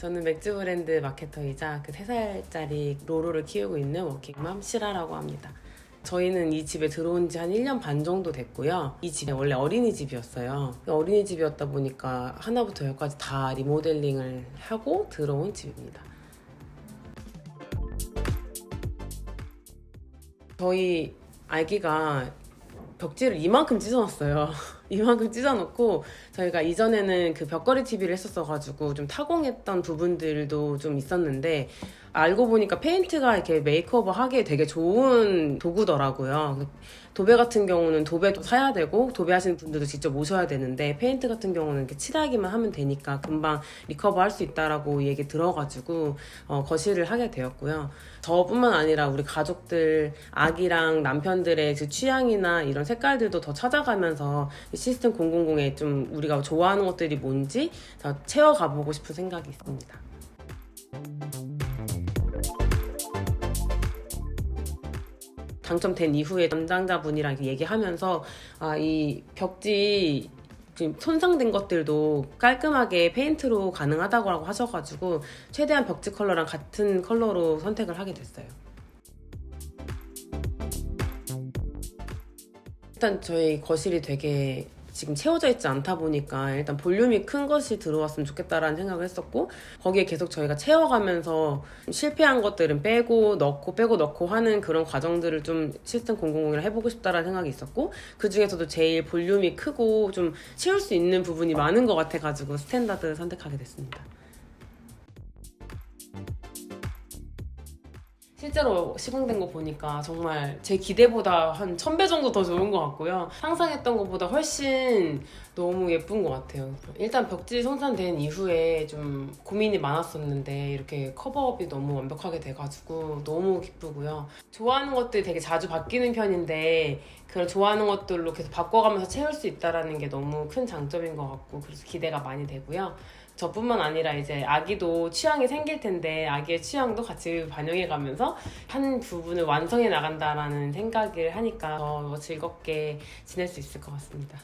저는 맥주 브랜드 마케터이자 그 3살짜리 로로를 키우고 있는 워킹맘 시라라고 합니다. 저희는 이 집에 들어온 지 한 1년 반 정도 됐고요. 이 집이 원래 어린이집이었어요. 어린이집이었다 보니까 하나부터 열까지 다 리모델링을 하고 들어온 집입니다. 저희 아기가 벽지를 이만큼 찢어놨어요. 이만큼 찢어놓고 저희가 이전에는 그 벽걸이 TV를 했었어가지고 좀 타공했던 부분들도 좀 있었는데 알고 보니까 페인트가 이렇게 메이크오버 하기에 되게 좋은 도구더라고요. 도배 같은 경우는 도배도 사야 되고 도배하시는 분들도 직접 오셔야 되는데 페인트 같은 경우는 이렇게 칠하기만 하면 되니까 금방 리커버 할 수 있다라고 얘기 들어가지고 어, 거실을 하게 되었고요. 저뿐만 아니라 우리 가족들, 아기랑 남편들의 그 취향이나 이런 색깔들도 더 찾아가면서 이 시스템 000에 좀 우리가 좋아하는 것들이 뭔지 더 채워가 보고 싶은 생각이 있습니다. 당첨된 이후에 담당자분이랑 얘기하면서 아, 이 벽지 지금 손상된 것들도 깔끔하게 페인트로 가능하다고 하셔가지고 최대한 벽지 컬러랑 같은 컬러로 선택을 하게 됐어요. 일단 저희 거실이 되게 지금 채워져 있지 않다 보니까 일단 볼륨이 큰 것이 들어왔으면 좋겠다라는 생각을 했었고 거기에 계속 저희가 채워가면서 실패한 것들은 빼고 넣고 빼고 넣고 하는 그런 과정들을 좀 시스템 000이랑 해보고 싶다라는 생각이 있었고 그 중에서도 제일 볼륨이 크고 좀 채울 수 있는 부분이 많은 것 같아가지고 스탠다드 선택하게 됐습니다. 실제로 시공된 거 보니까 정말 제 기대보다 한 1000배 정도 더 좋은 것 같고요. 상상했던 것보다 훨씬 너무 예쁜 것 같아요. 일단 벽지 손상된 이후에 좀 고민이 많았었는데 이렇게 커버업이 너무 완벽하게 돼가지고 너무 기쁘고요. 좋아하는 것들이 되게 자주 바뀌는 편인데 그런 좋아하는 것들로 계속 바꿔가면서 채울 수 있다라는 게 너무 큰 장점인 것 같고 그래서 기대가 많이 되고요. 저뿐만 아니라 이제 아기도 취향이 생길 텐데 아기의 취향도 같이 반영해 가면서 한 부분을 완성해 나간다라는 생각을 하니까 더 즐겁게 지낼 수 있을 것 같습니다.